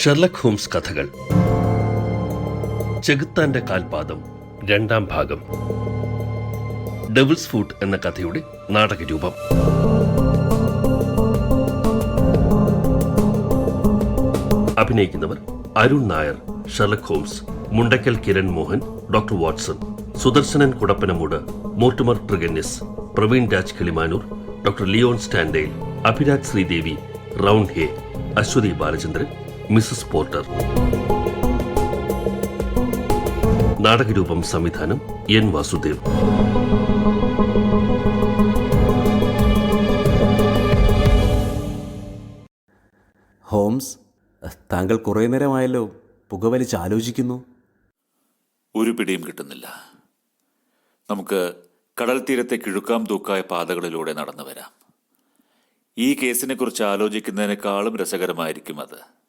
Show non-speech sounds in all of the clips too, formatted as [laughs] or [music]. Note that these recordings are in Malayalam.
ഷെർലക് ഹോംസ് കഥകൾ. ചെകുത്താന്റെ കാൽപാദം രണ്ടാം ഭാഗം. ഡെവിൾസ് ഫുഡ് എന്ന കഥയുടെ നാടകരൂപം. അഭിനയിക്കുന്നവർ Arun Nair Sherlock Holmes Mundakkal Kiran Mohan doctor Watson Sudarsanan Kudappanamoodu Mortimer Tregennis Praveen Raj Kilimanoor doctor Leon Sterndale Abhiraj Sreedevi Roundhay Aswathy Balachandran Mrs Porter. നാടകരൂപം സംവിധാനം എൻ വാസുദേവ്. ഹോംസ് താങ്കൾ കുറേ നേരമായല്ലോ പുകവലിച്ച് ആലോചിക്കുന്നു? ഒരു പിടിയും കിട്ടുന്നില്ല. നമുക്ക് കടൽ തീരത്തെ കിഴുക്കാം തൂക്കായ പാതകളിലൂടെ നടന്നു വരാം. ഈ കേസിനെ കുറിച്ച് ആലോചിക്കുന്നതിനേക്കാളും രസകരമായിരിക്കും അത്.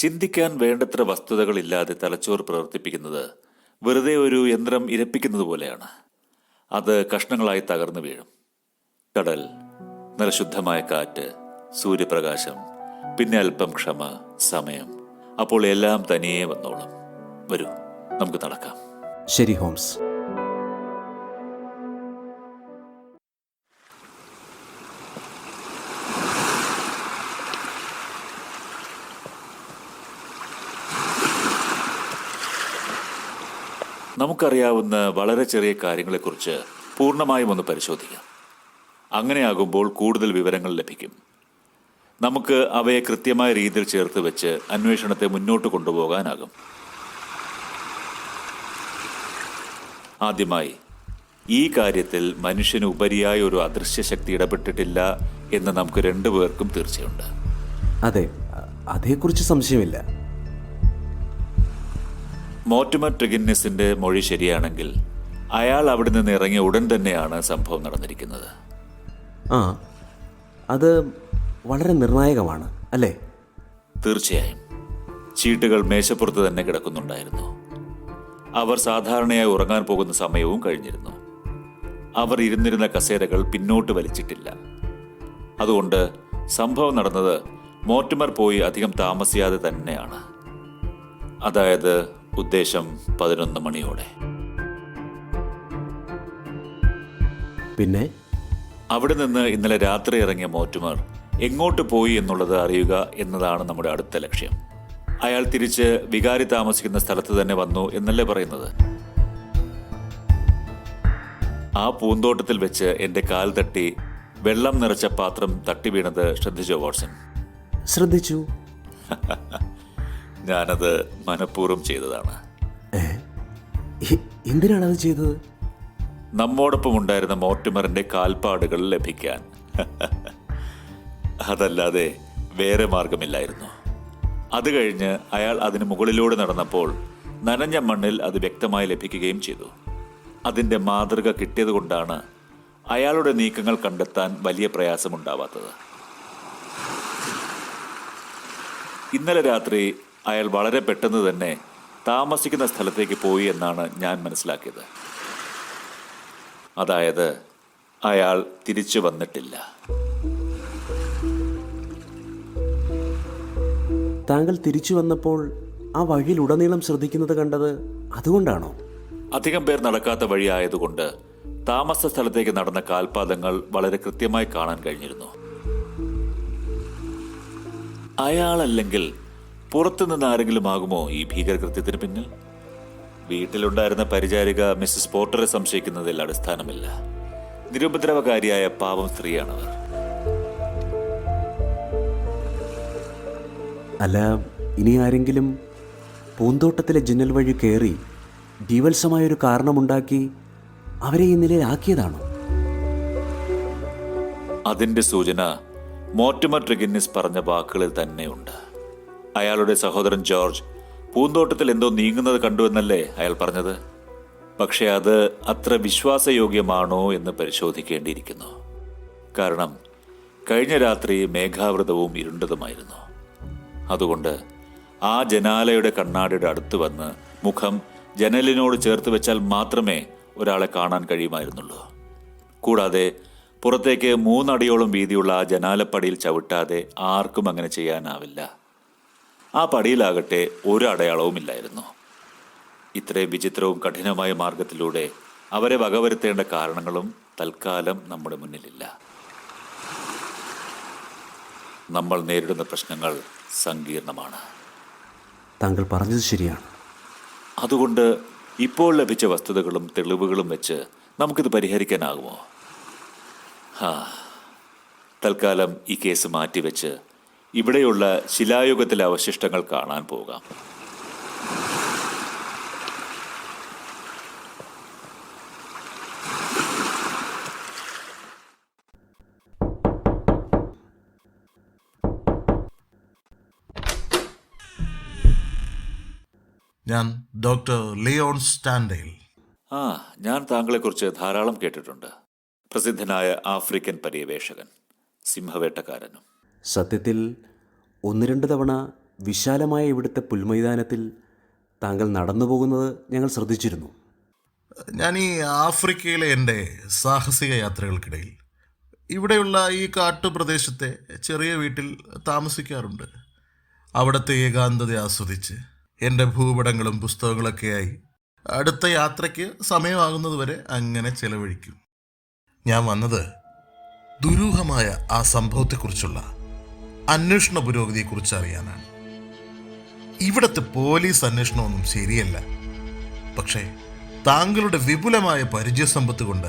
ചിന്തിക്കാൻ വേണ്ടത്ര വസ്തുതകളില്ലാതെ തലച്ചോർ പ്രവർത്തിപ്പിക്കുന്നത് വെറുതെ ഒരു യന്ത്രം ഇരപ്പിക്കുന്നത് പോലെയാണ്. അത് കഷ്ണങ്ങളായി തകർന്നു വീഴും. കടൽ നല്ല ശുദ്ധമായ കാറ്റ് സൂര്യപ്രകാശം പിന്നെ അല്പം ക്ഷമ സമയം. അപ്പോൾ എല്ലാം തനിയേ വന്നോളും. വരൂ നമുക്ക് നടക്കാം. ശരി ഹോംസ്. നമുക്കറിയാവുന്ന വളരെ ചെറിയ കാര്യങ്ങളെക്കുറിച്ച് പൂർണമായും ഒന്ന് പരിശോധിക്കാം. അങ്ങനെയാകുമ്പോൾ കൂടുതൽ വിവരങ്ങൾ ലഭിക്കും. നമുക്ക് അവയെ കൃത്യമായ രീതിയിൽ ചേർത്ത് വെച്ച് അന്വേഷണത്തെ മുന്നോട്ട് കൊണ്ടുപോകാനാകും. ആദ്യമായി ഈ കാര്യത്തിൽ മനുഷ്യന് ഉപരിയായ ഒരു അദൃശ്യ ശക്തി ഇടപെട്ടിട്ടില്ല എന്ന് നമുക്ക് രണ്ടുപേർക്കും തീർച്ചയുണ്ട്. അതെ അതേക്കുറിച്ച് സംശയമില്ല. മോർട്ടിമർ ട്രിഗിന്നിസിന്റെ മൊഴി ശരിയാണെങ്കിൽ അയാൾ അവിടെ നിന്ന് ഇറങ്ങിയ ഉടൻ തന്നെയാണ് സംഭവം നടന്നിരിക്കുന്നത്. ആ അത് വളരെ നിർണായകമാണ് അല്ലേ? തീർച്ചയായും. ചീട്ടുകൾ മേശപ്പുറത്ത് തന്നെ കിടക്കുന്നുണ്ടായിരുന്നു. അവർ സാധാരണയായി ഉറങ്ങാൻ പോകുന്ന സമയവും കഴിഞ്ഞിരുന്നു. അവർ ഇരുന്നിരുന്ന കസേരകൾ പിന്നോട്ട് വലിച്ചിട്ടില്ല. അതുകൊണ്ട് സംഭവം നടന്നത് മോർട്ടിമർ പോയി അധികം താമസിയാതെ തന്നെയാണ്. അതായത് ഉദ്ദേശം പതിനൊന്ന് മണിയോടെ. പിന്നെ? അവിടെ നിന്ന് ഇന്നലെ രാത്രി ഇറങ്ങിയ മോറ്റുമാർ എങ്ങോട്ട് പോയി എന്നുള്ളത് അറിയുക എന്നതാണ് നമ്മുടെ അടുത്ത ലക്ഷ്യം. അയാൾ തിരിച്ച് വികാരി താമസിക്കുന്ന സ്ഥലത്ത് തന്നെ വന്നു എന്നല്ലേ പറയുന്നത്? ആ പൂന്തോട്ടത്തിൽ വെച്ച് എന്റെ കാൽ തട്ടി വെള്ളം നിറച്ച പാത്രം തട്ടി വീണത് ശ്രദ്ധിച്ചോ വാട്സൺ? ശ്രദ്ധിച്ചു. [laughs] ഞാനത് മനഃപൂർവം ചെയ്തതാണ്. എന്തിനാണ് അത് ചെയ്തത്? നമ്മോടൊപ്പം ഉണ്ടായിരുന്ന മോർട്ടിമറിന്റെ കാൽപ്പാടുകൾ ലഭിക്കാൻ. അതല്ലാതെ വേറെ മാർഗമില്ലായിരുന്നു. അത് കഴിഞ്ഞ് അയാൾ അതിന് മുകളിലൂടെ നടന്നപ്പോൾ നനഞ്ഞ മണ്ണിൽ അത് വ്യക്തമായി ലഭിക്കുകയും ചെയ്തു. അതിന്റെ മാതൃക കിട്ടിയതുകൊണ്ടാണ് അയാളുടെ നീക്കങ്ങൾ കണ്ടെത്താൻ വലിയ പ്രയാസമുണ്ടാവാത്തത്. ഇന്നലെ രാത്രി അയാൾ വളരെ പെട്ടെന്ന് തന്നെ താമസിക്കുന്ന സ്ഥലത്തേക്ക് പോയി എന്നാണ് ഞാൻ മനസ്സിലാക്കിയത്. അതായത് അയാൾ തിരിച്ചു വന്നിട്ടില്ല. താങ്കൾ തിരിച്ചു വന്നപ്പോൾ ആ വഴിയിൽ ഉടനീളം ശ്രദ്ധിക്കുന്നത് കണ്ടത് അതുകൊണ്ടാണോ? അധികം പേർ നടക്കാത്ത വഴിയായതുകൊണ്ട് താമസ സ്ഥലത്തേക്ക് നടന്ന കാൽപാദങ്ങൾ വളരെ കൃത്യമായി കാണാൻ കഴിഞ്ഞിരുന്നു. അയാളല്ലെങ്കിൽ പുറത്തുനിന്ന് ആരെങ്കിലും ആകുമോ ഈ ഭീകരകൃത്യത്തിന് പിന്നിൽ? വീട്ടിലുണ്ടായിരുന്ന പരിചാരിക മിസ്സസ് പോർട്ടറെ സംശയിക്കുന്നതിൽ അടിസ്ഥാനമില്ല. നിരുപദ്രവകാരിയായ പാവം സ്ത്രീയാണവർ. അല്ല ഇനി ആരെങ്കിലും പൂന്തോട്ടത്തിലെ ജനൽ വഴി കയറി ജീവത്സമായൊരു കാരണമുണ്ടാക്കി അവരെ ഈ നിലയിലാക്കിയതാണോ? അതിന്റെ സൂചന മോർട്ടിമർ ട്രിഗിന്നിസ് പറഞ്ഞ വാക്കുകളിൽ തന്നെയുണ്ട്. അയാളുടെ സഹോദരൻ ജോർജ് പൂന്തോട്ടത്തിൽ എന്തോ നീങ്ങുന്നത് കണ്ടുവെന്നല്ലേ അയാൾ പറഞ്ഞത്? പക്ഷെ അത് അത്ര വിശ്വാസയോഗ്യമാണോ എന്ന് പരിശോധിക്കേണ്ടിയിരിക്കുന്നു. കാരണം കഴിഞ്ഞ രാത്രി മേഘാവൃതവും ഇരുണ്ടതുമായിരുന്നു. അതുകൊണ്ട് ആ ജനാലയുടെ കണ്ണാടിയുടെ അടുത്ത് വന്ന് മുഖം ജനലിനോട് ചേർത്ത് വെച്ചാൽ മാത്രമേ ഒരാളെ കാണാൻ കഴിയുമായിരുന്നുള്ളൂ. കൂടാതെ പുറത്തേക്ക് മൂന്നടിയോളം വീതിയുള്ള ആ ജനാലപ്പടിയിൽ ചവിട്ടാതെ ആർക്കും അങ്ങനെ ചെയ്യാനാവില്ല. ആ പടിയിലാകട്ടെ ഒരു അടയാളവുമില്ലായിരുന്നു ഇത്രയും വിചിത്രവും കഠിനമായ മാർഗത്തിലൂടെ അവരെ വകവരുത്തേണ്ട കാരണങ്ങളും തൽക്കാലം നമ്മുടെ മുന്നിലില്ല. നമ്മൾ നേരിടുന്ന പ്രശ്നങ്ങൾ സങ്കീർണമാണ്. താങ്കൾ പറഞ്ഞത് ശരിയാണ്. അതുകൊണ്ട് ഇപ്പോൾ ലഭിച്ച വസ്തുതകളും തെളിവുകളും വെച്ച് നമുക്കിത് പരിഹരിക്കാനാകുമോ? ഹാ തൽക്കാലം ഈ കേസ് മാറ്റിവെച്ച് ഇവിടെയുള്ള ശിലായുഗത്തിലെ അവശിഷ്ടങ്ങൾ കാണാൻ പോകാം. ഞാൻ ഡോക്ടർ ലിയോൺ സ്റ്റാൻഡേൽ. ആ ഞാൻ താങ്കളെക്കുറിച്ച് ധാരാളം കേട്ടിട്ടുണ്ട്. പ്രസിദ്ധനായ ആഫ്രിക്കൻ പര്യവേഷകൻ സിംഹവേട്ടക്കാരനും. സത്യത്തിൽ ഒന്ന് രണ്ട് തവണ വിശാലമായ ഇവിടുത്തെ പുൽമൈതാനത്തിൽ താങ്കൾ നടന്നു പോകുന്നത് ഞങ്ങൾ ശ്രദ്ധിച്ചിരുന്നു. ഞാൻ ഈ ആഫ്രിക്കയിലെ എന്റെ സാഹസിക യാത്രകൾക്കിടയിൽ ഇവിടെയുള്ള ഈ കാട്ടുപ്രദേശത്തെ ചെറിയ വീട്ടിൽ താമസിക്കാറുണ്ട്. അവിടുത്തെ ഏകാന്തത ആസ്വദിച്ച് എന്റെ ഭൂപടങ്ങളും പുസ്തകങ്ങളൊക്കെയായി അടുത്ത യാത്രയ്ക്ക് സമയമാകുന്നതുവരെ അങ്ങനെ ചെലവഴിക്കും. ഞാൻ വന്നത് ദുരൂഹമായ ആ സംഭവത്തെക്കുറിച്ചുള്ള അന്വേഷണ പുരോഗതിയെക്കുറിച്ച് അറിയാനാണ്. ഇവിടുത്തെ പോലീസ് അന്വേഷണമൊന്നും ശരിയല്ല. പക്ഷേ താങ്കളുടെ വിപുലമായ പരിചയസമ്പത്ത് കൊണ്ട്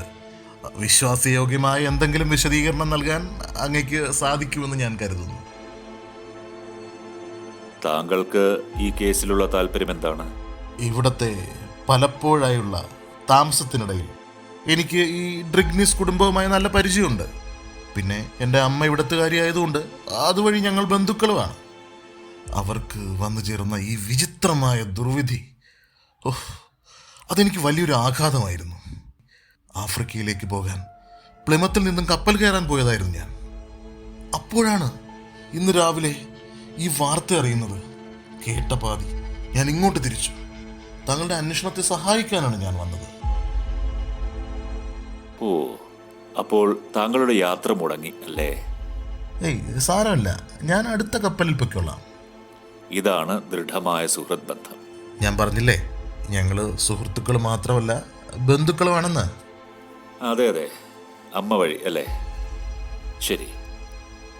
വിശ്വാസയോഗ്യമായ എന്തെങ്കിലും വിശദീകരണം നൽകാൻ അങ്ങയ്ക്ക് സാധിക്കുമെന്ന് ഞാൻ കരുതുന്നു. താങ്കൾക്ക് ഈ കേസിലുള്ള താല്പര്യം എന്താണ്? ഇവിടത്തെ പലപ്പോഴായുള്ള താമസത്തിനിടയിൽ എനിക്ക് ഈ ഡ്രിഗ്നിസ് കുടുംബവുമായി നല്ല പരിചയമുണ്ട്. പിന്നെ എന്റെ അമ്മ ഇവിടത്തുകാരിയായതുകൊണ്ട് അതുവഴി ഞങ്ങൾ ബന്ധുക്കളുമാണ്. അവർക്ക് വന്നു ചേർന്ന ഈ വിചിത്രമായ ദുർവിധി ഓഹ് അതെനിക്ക് വലിയൊരു ആഘാതമായിരുന്നു. ആഫ്രിക്കയിലേക്ക് പോകാൻ പ്ലിമത്തിൽ നിന്നും കപ്പൽ കയറാൻ പോയതായിരുന്നു ഞാൻ. അപ്പോഴാണ് ഇന്ന് രാവിലെ ഈ വാർത്ത അറിയുന്നത്. കേട്ട പാതി ഞാൻ ഇങ്ങോട്ട് തിരിച്ചു. തങ്ങളുടെ അന്വേഷണത്തെ സഹായിക്കാനാണ് ഞാൻ വന്നത്. ഓ അപ്പോൾ താങ്കളുടെ യാത്ര മുടങ്ങി അല്ലേ? ഏയ് സാരമല്ല. ഞാൻ അടുത്ത കപ്പലിൽ പൊയ്ക്കൊള്ളാം. ഇതാണ് ദൃഢമായ സുഹൃത് ബന്ധം ഞാൻ പറഞ്ഞില്ലേ ഞങ്ങൾ സുഹൃത്തുക്കൾ മാത്രമല്ല ബന്ധുക്കളുമാണെന്ന്? അതെ അതെ. അമ്മ വഴി അല്ലേ? ശരി.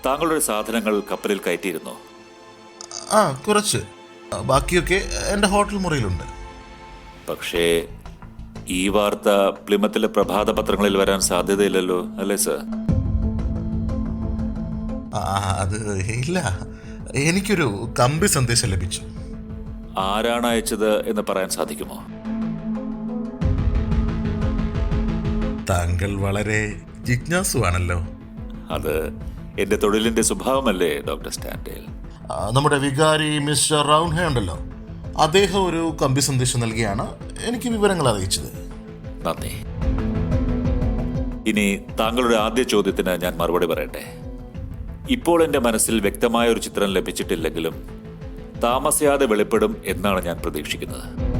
താങ്കളുടെ സാധനങ്ങൾ കപ്പലിൽ കയറ്റിയിരുന്നോ? ആ കുറച്ച്. ബാക്കിയൊക്കെ എന്റെ ഹോട്ടൽ മുറിയിലുണ്ട്. പക്ഷേ ഈ വാർത്ത പ്ലിമത്തിലെ പ്രഭാത പത്രങ്ങളിൽ വരാൻ സാധ്യതയില്ലല്ലോ അല്ലേ സർ? അത് ഇല്ല. എനിക്കൊരു കമ്പി സന്ദേശം ലഭിച്ചു. ആരാണ് അയച്ചത് എന്ന് പറയാൻ സാധിക്കുമോ? താങ്കൾ വളരെ ജിജ്ഞാസുവാണല്ലോ. അത് എന്റെ തൊഴിലിന്റെ സ്വഭാവമല്ലേ ഡോക്ടർ സ്റ്റാൻഡേൽ? നമ്മുടെ വികാരി മിസ്റ്റർ റൗൺഹേ ഉണ്ടല്ലോ. അദ്ദേഹം ഒരു കമ്പി സന്ദേശം നൽകിയാണ് എനിക്ക് വിവരങ്ങൾ അറിയിച്ചത്. നന്ദി. ഇനി താങ്കളുടെ ആദ്യ ചോദ്യത്തിന് ഞാൻ മറുപടി പറയട്ടെ. ഇപ്പോൾ എന്റെ മനസ്സിൽ വ്യക്തമായ ഒരു ചിത്രം ലഭിച്ചിട്ടില്ലെങ്കിലും താമസിയാതെ വെളിപ്പെടും എന്നാണ് ഞാൻ പ്രതീക്ഷിക്കുന്നത്.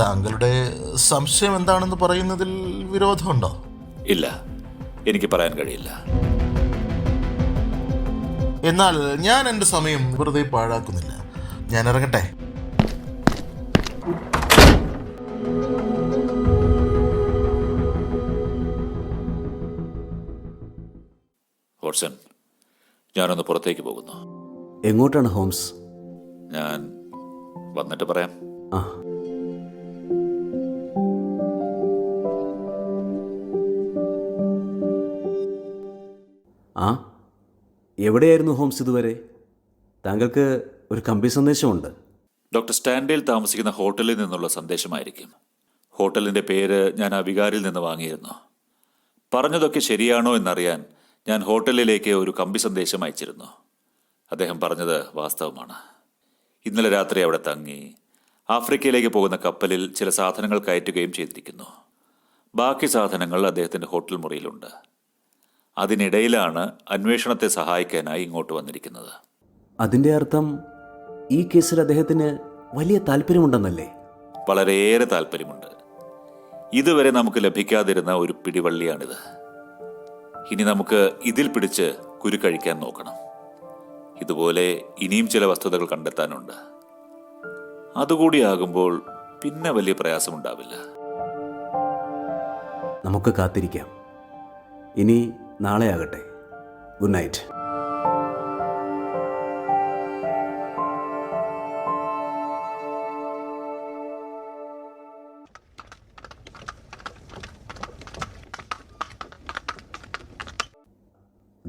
താങ്കളുടെ സംശയം എന്താണെന്ന് പറയുന്നതിൽ വിരോധമുണ്ടോ? ഇല്ല. എനിക്ക് പറയാൻ കഴിയില്ല. എന്നാൽ ഞാൻ എന്റെ സമയം വെറുതെ പാഴാക്കുന്നില്ല. ഞാൻ ഇറങ്ങട്ടെ വാട്സൺ ഞാനൊന്ന് പുറത്തേക്ക് പോകുന്നു. എങ്ങോട്ടാണ് ഹോംസ്? ഞാൻ വന്നിട്ട് പറയാം. ആ. ആ? എവിടെയായിരുന്നു ഹോംസ് ഇതുവരെ? താങ്കൾക്ക് ഒരു കമ്പി സന്ദേശമുണ്ട്. ഡോക്ടർ സ്റ്റാൻഡേൽ താമസിക്കുന്ന ഹോട്ടലിൽ നിന്നുള്ള സന്ദേശമായിരിക്കും. ഹോട്ടലിന്റെ പേര് ഞാൻ ആ വികാരിൽ നിന്ന് വാങ്ങിയിരുന്നു. പറഞ്ഞതൊക്കെ ശരിയാണോ എന്നറിയാൻ ഞാൻ ഹോട്ടലിലേക്ക് ഒരു കമ്പി സന്ദേശം അയച്ചിരുന്നു. അദ്ദേഹം പറഞ്ഞത് വാസ്തവമാണ്. ഇന്നലെ രാത്രി അവിടെ തങ്ങി ആഫ്രിക്കയിലേക്ക് പോകുന്ന കപ്പലിൽ ചില സാധനങ്ങൾ കയറ്റുകയും ചെയ്തിരിക്കുന്നു. ബാക്കി സാധനങ്ങൾ അദ്ദേഹത്തിന്റെ ഹോട്ടൽ മുറിയിലുണ്ട്. അതിനിടയിലാണ് അന്വേഷണത്തെ സഹായിക്കാനായി ഇങ്ങോട്ട് വന്നിരിക്കുന്നത്. അതിന്റെ അർത്ഥം ഈ കേസിൽ അദ്ദേഹത്തിന് വലിയ താല്പര്യമുണ്ടെന്നല്ലേ? വളരെയേറെ താല്പര്യമുണ്ട്. ഇതുവരെ നമുക്ക് ലഭിക്കാതിരുന്ന ഒരു പിടിവള്ളിയാണിത്. ഇനി നമുക്ക് ഇതിൽ പിടിച്ച് കുരുക്കഴിക്കാൻ നോക്കണം. ഇതുപോലെ ഇനിയും ചില വസ്തുതകൾ കണ്ടെത്താനുണ്ട്. അതുകൂടിയാകുമ്പോൾ പിന്നെ വലിയ പ്രയാസമുണ്ടാവില്ല. നമുക്ക് കാത്തിരിക്കാം. ഇനി നാളെ ആകട്ടെ ഗുഡ് നൈറ്റ്.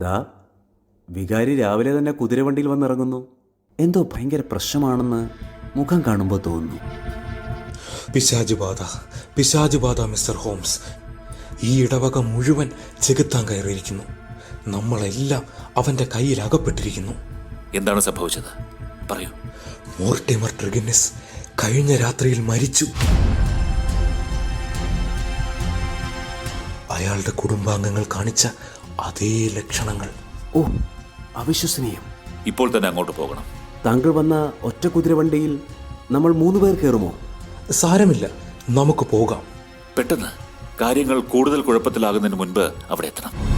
ദാ വികാരി രാവിലെ തന്നെ കുതിരവണ്ടിയിൽ വന്നിറങ്ങുന്നു. എന്തോ ഭയങ്കര പ്രശ്നമാണെന്ന് മുഖം കാണുമ്പോൾ തോന്നുന്നു. പിശാജുബാധ പിശാജുബാധ മിസ്റ്റർ ഹോംസ്. ഈ ഇടവക മുഴുവൻ ചെകുത്താൻ കയറിയിരിക്കുന്നു. നമ്മളെല്ലാം അവന്റെ കയ്യിൽ അകപ്പെട്ടിരിക്കുന്നു. എന്താണ് സംഭവിച്ചത്? പറയൂ. മോർട്ടിമർ ട്രിഗിനിസ് കഴിഞ്ഞ രാത്രിയിൽ മരിച്ചു. അയാളുടെ കുടുംബാംഗങ്ങൾ കാണിച്ച അതേ ലക്ഷണങ്ങൾ. ഓ അവിശ്വസനീയം. ഇപ്പോൾ തന്നെ അങ്ങോട്ട് പോകണം. താങ്കൾ വന്ന ഒറ്റ കുതിരവണ്ടിയിൽ നമ്മൾ മൂന്ന് പേർ കയറുമോ? സാരമില്ല. നമുക്ക് പോകാം. പെട്ടെന്ന് കാര്യങ്ങൾ കൂടുതൽ കുഴപ്പത്തിലാകുന്നതിന് മുൻപ് അവിടെ എത്തണം.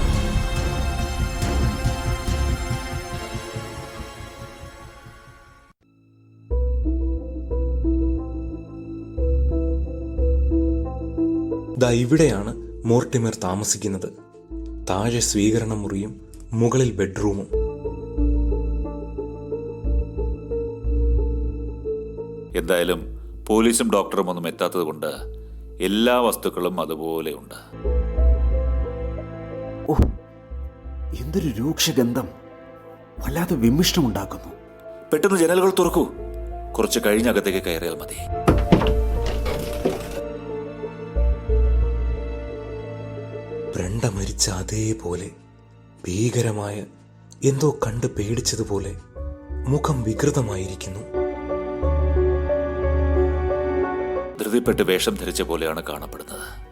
ദാ ഇവിടെയാണ് മോർട്ടിമർ താമസിക്കുന്നത്. താഴെ സ്വീകരണ മുറിയും മുകളിൽ ബെഡ്റൂമും. എന്തായാലും പോലീസും ഡോക്ടറും ഒന്നും എത്താത്തത് കൊണ്ട് എല്ലാ വസ്തുക്കളും അതുപോലെ ഉണ്ട്. ഓ എന്തൊരു രൂക്ഷഗന്ധം. വല്ലാതെ വിമിഷ്ടമുണ്ടാക്കുന്നു. പെട്ടെന്ന് ജനലുകൾ തുറക്കൂ. കുറച്ച് കഴിഞ്ഞകത്തേക്ക് കയറിയാൽ മതി. ബ്രണ്ട മരിച്ച അതേപോലെ ഭീകരമായ എന്തോ കണ്ട് പേടിച്ചതുപോലെ മുഖം വികൃതമായിരിക്കുന്നു. ധൃതിപ്പെട്ട് വേഷം ധരിച്ച പോലെയാണ് കാണപ്പെടുന്നത്.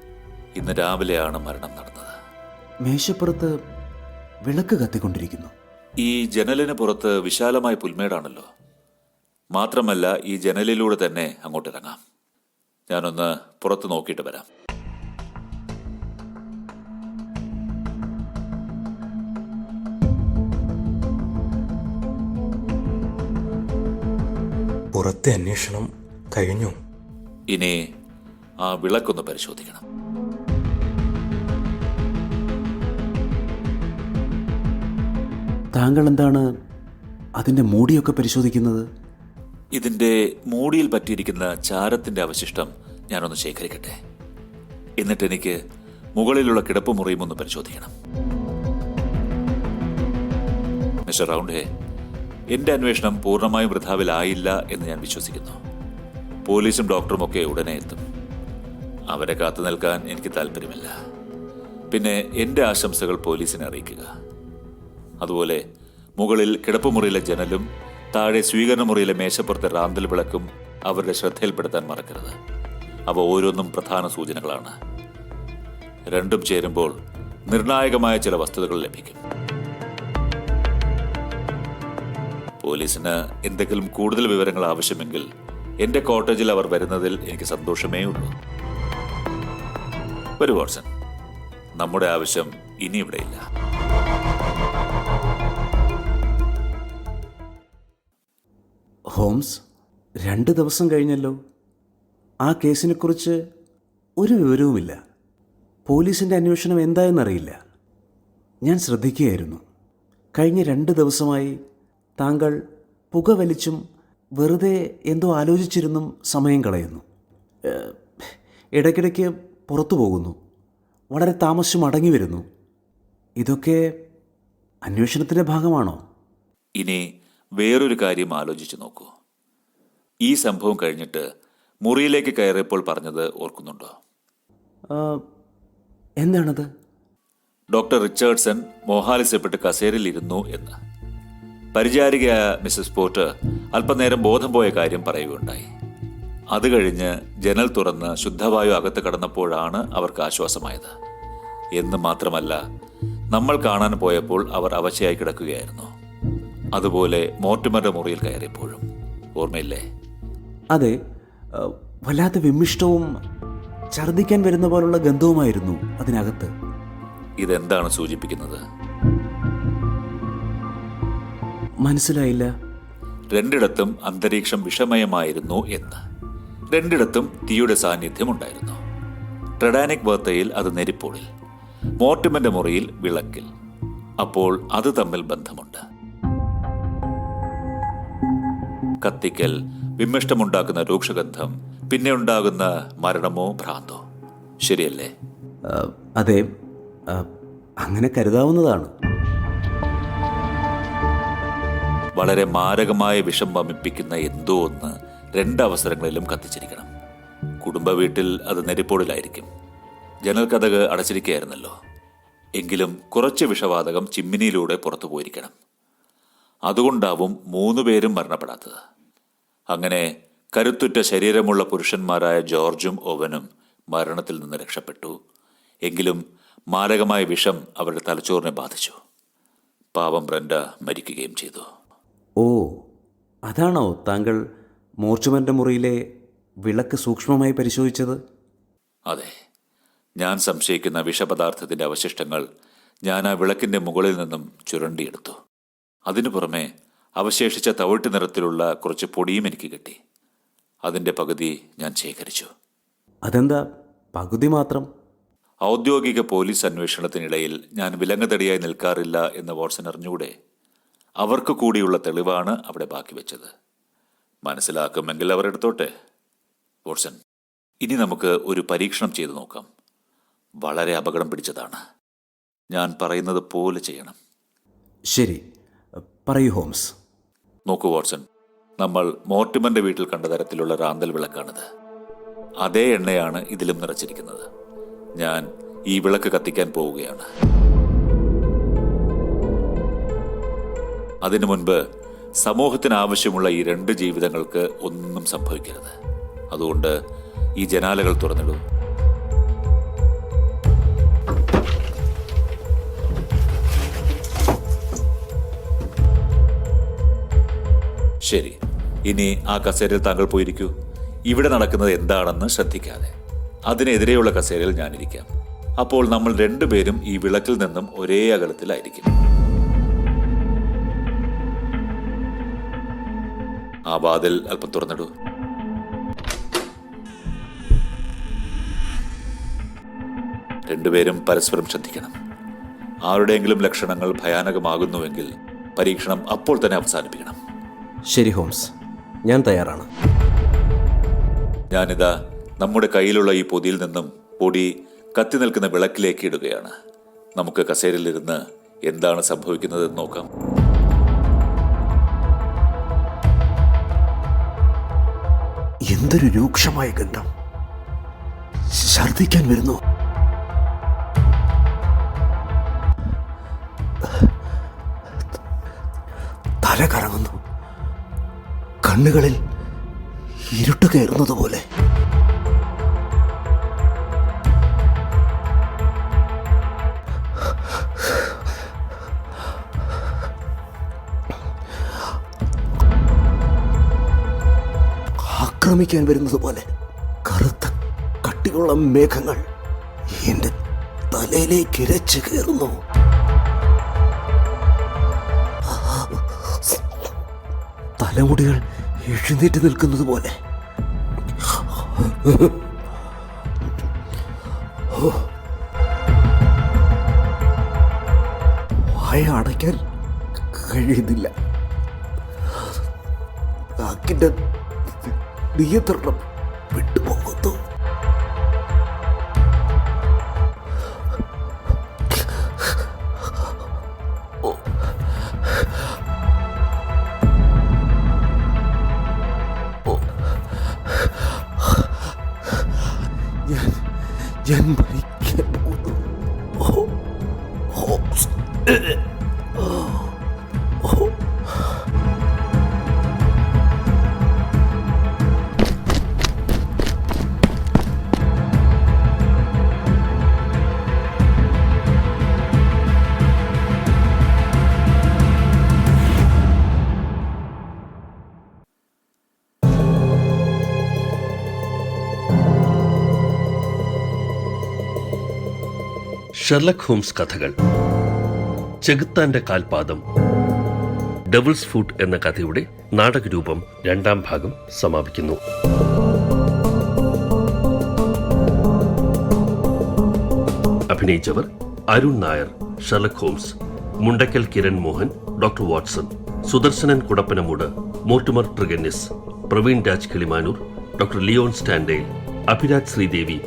ഇന്ന് രാവിലെയാണ് മരണം നടന്നത്. മേശപ്പുറത്ത് വിളക്ക് കത്തിക്കൊണ്ടിരിക്കുന്നു. ഈ ജനലിന് പുറത്ത് വിശാലമായ പുൽമേടാണല്ലോ. മാത്രമല്ല ഈ ജനലിലൂടെ തന്നെ അങ്ങോട്ടിറങ്ങാം. ഞാനൊന്ന് പുറത്ത് നോക്കിയിട്ട് വരാം. പുറത്തെ അന്വേഷണം കഴിഞ്ഞു. ഇനി ആ വിളക്കൊന്ന് പരിശോധിക്കണം. താങ്കൾ എന്താണ് അതിന്റെ മൂടിയൊക്കെ പരിശോധിക്കുന്നത്? ഇതിന്റെ മൂടിയിൽ പറ്റിയിരിക്കുന്ന ചാരത്തിന്റെ അവശിഷ്ടം ഞാനൊന്ന് ശേഖരിക്കട്ടെ. എന്നിട്ട് എനിക്ക് മുകളിലുള്ള കിടപ്പുമുറിയും ഒന്ന് പരിശോധിക്കണം. മിസ്റ്റർ റൗണ്ടേ എന്റെ അന്വേഷണം പൂർണമായും വൃഥാവിലായില്ല എന്ന് ഞാൻ വിശ്വസിക്കുന്നു. പോലീസും ഡോക്ടറും ഒക്കെ ഉടനെ എത്തും. അവരെ കാത്തു നിൽക്കാൻ എനിക്ക് താല്പര്യമില്ല. പിന്നെ എന്റെ ആശംസകൾ പോലീസിനെ അറിയിക്കുക. അതുപോലെ മുകളിൽ കിടപ്പുമുറിയിലെ ജനലും താഴെ സ്വീകരണ മുറിയിലെ മേശപ്പുറത്തെ റാന്തൽ വിളക്കും അവരുടെ ശ്രദ്ധയിൽപ്പെടുത്താൻ മറക്കരുത്. അവ ഓരോന്നും പ്രധാന സൂചനകളാണ്. രണ്ടും ചേരുമ്പോൾ നിർണായകമായ ചില വസ്തുതകൾ ലഭിക്കും. പോലീസിന് എന്തെങ്കിലും കൂടുതൽ വിവരങ്ങൾ ആവശ്യമെങ്കിൽ എന്റെ കോട്ടേജിൽ അവർ വരുന്നതിൽ എനിക്ക് സന്തോഷമേ ഉള്ളൂ. ഒരു വാട്സൺ. നമ്മുടെ ആവശ്യം ഇനി ഇവിടെയില്ല ഹോംസ് രണ്ട് ദിവസം കഴിഞ്ഞല്ലോ. ആ കേസിനെക്കുറിച്ച് ഒരു വിവരവുമില്ല. പോലീസിന്റെ അന്വേഷണം എന്തായെന്നറിയില്ല. ഞാൻ ശ്രദ്ധിക്കുകയായിരുന്നു. കഴിഞ്ഞ രണ്ട് ദിവസമായി താങ്കൾ പുകവലിച്ചും വെറുതെ എന്തോ ആലോചിച്ചിരുന്നും സമയം കളയുന്നു. ഇടയ്ക്കിടയ്ക്ക് പുറത്തു പോകുന്നു. വളരെ താമസിച്ച് മടങ്ങി വരുന്നു. ഇതൊക്കെ അന്വേഷണത്തിന്റെ ഭാഗമാണോ? ഇനി വേറൊരു കാര്യം ആലോചിച്ച് നോക്കൂ. ഈ സംഭവം കഴിഞ്ഞിട്ട് മുറിയിലേക്ക് കയറിയപ്പോൾ പറഞ്ഞത് ഓർക്കുന്നുണ്ടോ? എന്താണത്? ഡോക്ടർ റിച്ചേർഡ്സൺ മോഹാലിസപ്പെട്ട് കസേരയിൽ ഇരുന്നു എന്ന്. പരിചാരികയായ മിസ്സസ് പോർട്ടർ അല്പനേരം ബോധം പോയ കാര്യം പറയുകയുണ്ടായി. അത് കഴിഞ്ഞ് ജനൽ തുറന്ന് ശുദ്ധവായു അകത്ത് കടന്നപ്പോഴാണ് അവർക്ക് ആശ്വാസമായത്. എന്ന് മാത്രമല്ല നമ്മൾ കാണാൻ പോയപ്പോൾ അവർ അവശയായി കിടക്കുകയായിരുന്നു. അതുപോലെ മോർട്ടിമറുടെ മുറിയിൽ കയറിയപ്പോഴും. ഓർമ്മയില്ലേ? അതെ വല്ലാത്ത വിമിഷ്ടവും ഛർദിക്കാൻ വരുന്ന പോലുള്ള ഗന്ധവുമായിരുന്നു അതിനകത്ത്. ഇതെന്താണ് സൂചിപ്പിക്കുന്നത്? മനസ്സിലായില്ല. രണ്ടിടത്തും അന്തരീക്ഷം വിഷമയമായിരുന്നു എന്ന്. രണ്ടിടത്തും തീയുടെ സാന്നിധ്യം ഉണ്ടായിരുന്നു ട്രഡാനിക് ബർത്തയിൽ അത് നെരിപ്പോളിൽ മോർട്ടിമന്റെ മുറിയിൽ വിളക്കിൽ. അപ്പോൾ അത് തമ്മിൽ ബന്ധമുണ്ട്. കത്തിക്കൽ വിമിഷ്ടമുണ്ടാക്കുന്ന രൂക്ഷഗന്ധം പിന്നെ ഉണ്ടാകുന്ന മരണമോ ഭ്രാന്തോ. ശരിയല്ലേ? അതെ അങ്ങനെ കരുതാവുന്നതാണ്. വളരെ മാരകമായ വിഷം വമിപ്പിക്കുന്ന എന്തോ ഒന്ന് രണ്ടവസരങ്ങളിലും കത്തിച്ചിരിക്കണം. കുടുംബ വീട്ടിൽ അത് നെരിപ്പോടിലായിരിക്കും. ജനൽക്കഥക് അടച്ചിരിക്കുകയായിരുന്നല്ലോ എങ്കിലും കുറച്ച് വിഷവാതകം ചിമ്മിനിയിലൂടെ പുറത്തു പോയിരിക്കണം. അതുകൊണ്ടാവും മൂന്ന് പേരും മരണപ്പെടാത്തത്. അങ്ങനെ കരുത്തുറ്റ ശരീരമുള്ള പുരുഷന്മാരായ ജോർജും ഓവനും മരണത്തിൽ നിന്ന് രക്ഷപ്പെട്ടു. എങ്കിലും മാരകമായ വിഷം അവരുടെ തലച്ചോറിനെ ബാധിച്ചു. പാവം ബ്രണ്ട മരിക്കുകയും ചെയ്തു. ഓ അതാണോ താങ്കൾ മോർച്ചുമന്റെ മുറിയിലെ വിളക്ക് സൂക്ഷ്മമായി പരിശോധിച്ചത്? അതെ ഞാൻ സംശയിക്കുന്ന വിഷപദാർത്ഥത്തിന്റെ അവശിഷ്ടങ്ങൾ ഞാൻ ആ വിളക്കിന്റെ മുകളിൽ നിന്നും ചുരണ്ടിയെടുത്തു. അതിനു പുറമെ അവശേഷിച്ച തവിട്ട് നിറത്തിലുള്ള കുറച്ച് പൊടിയും എനിക്ക് കിട്ടി. അതിന്റെ പകുതി ഞാൻ ശേഖരിച്ചു. അതെന്താ പകുതി മാത്രം? ഔദ്യോഗിക പോലീസ് അന്വേഷണത്തിനിടയിൽ ഞാൻ വിലങ്ങതടിയായി നിൽക്കാറില്ല എന്ന് വാട്സൺ അറിഞ്ഞുകൂടെ? അവർക്ക് കൂടിയുള്ള തെളിവാണ് അവിടെ ബാക്കി വെച്ചത്. മനസ്സിലാക്കുമെങ്കിൽ അവർ എടുത്തോട്ടെ. വാട്സൺ ഇനി നമുക്ക് ഒരു പരീക്ഷണം ചെയ്തു നോക്കാം. വളരെ അപകടം പിടിച്ചതാണ്. ഞാൻ പറയുന്നത് പോലെ ചെയ്യണം. ശരി. പറയൂ ഹോംസ്. നോക്കൂ വാട്സൺ. നമ്മൾ മോർട്ടിമന്റെ വീട്ടിൽ കണ്ട തരത്തിലുള്ള റാന്തൽ വിളക്കാണിത്. അതേ എണ്ണയാണ് ഇതിലും നിറച്ചിരിക്കുന്നത്. ഞാൻ ഈ വിളക്ക് കത്തിക്കാൻ പോവുകയാണ്. അതിനു മുൻപ് സമൂഹത്തിന് ആവശ്യമുള്ള ഈ രണ്ട് ജീവിതങ്ങൾക്ക് ഒന്നും സംഭവിക്കരുത്. അതുകൊണ്ട് ഈ ജനാലകൾ തുറന്നിടൂ. ശരി ഇനി ആ കസേരയിൽ താങ്കൾ പോയിരിക്കൂ. ഇവിടെ നടക്കുന്നത് എന്താണെന്ന് ശ്രദ്ധിക്കാതെ. അതിനെതിരെയുള്ള കസേരയിൽ ഞാനിരിക്കാം. അപ്പോൾ നമ്മൾ രണ്ടുപേരും ഈ വിളക്കിൽ നിന്നും ഒരേ അകലത്തിലായിരിക്കും. ആ വാതിൽ അല്പം തുറന്നിടൂ. രണ്ടുപേരും പരസ്പരം ശ്രദ്ധിക്കണം. ആരുടെയെങ്കിലും ലക്ഷണങ്ങൾ ഭയാനകമാകുന്നുവെങ്കിൽ പരീക്ഷണം അപ്പോൾ തന്നെ അവസാനിപ്പിക്കണം. ശരി ഹോംസ്. ഞാൻ തയ്യാറാണ്. ഞാനിതാ നമ്മുടെ കയ്യിലുള്ള ഈ പൊതിയിൽ നിന്നും പൊടി കത്തി നിൽക്കുന്ന വിളക്കിലേക്ക് ഇടുകയാണ്. നമുക്ക് കസേരയിലിരുന്ന് എന്താണ് സംഭവിക്കുന്നതെന്ന് നോക്കാം. എന്തൊരു രൂക്ഷമായ ഗന്ധം. ഛർദിക്കാൻ വരുന്നു. തല കറങ്ങുന്നു. കണ്ണുകളിൽ ഇരുട്ട് കയറുന്നത് ആക്രമിക്കാൻ വരുന്നത് പോലെ കറുത്ത കട്ടിയുള്ള മേഘങ്ങൾ എന്റെ തലയിലേക്ക് ഇരച്ചു കയറുന്നു. തലമുടികൾ എഴുന്നേറ്റ് നിൽക്കുന്നത് പോലെ വായ അടയ്ക്കാൻ കഴിയുന്നില്ല. നാക്കിന്റെ നിയന്ത്രണം വിട്ടുപോകുന്നു. ഞാൻ ഞാൻ മരിക്കാൻ പോകുന്നു. ഷെർലക് ഹോംസ് കഥകൾ. ചെകുത്താന്റെ കാൽപാദം. ഡബിൾസ് ഫുഡ് എന്ന കഥയുടെ നാടകരൂപം രണ്ടാം ഭാഗം സമാപിക്കുന്നു. അഭിനയിച്ചവർ Arun Nair Sherlock Holmes Mundakkal Kiran Mohan doctor Watson Sudarsanan Kudappanamoodu Mortimer Tregennis Praveen Raj Kilimanoor doctor Leon Sterndale Abhiraj Sreedevi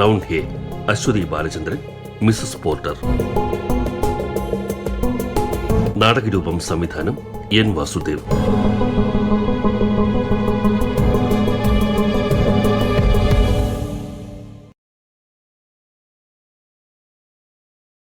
Roundhay Aswathy Balachandran Mrs Porter. നാടകരൂപം സംവിധാനം എൻ വാസുദേവ്.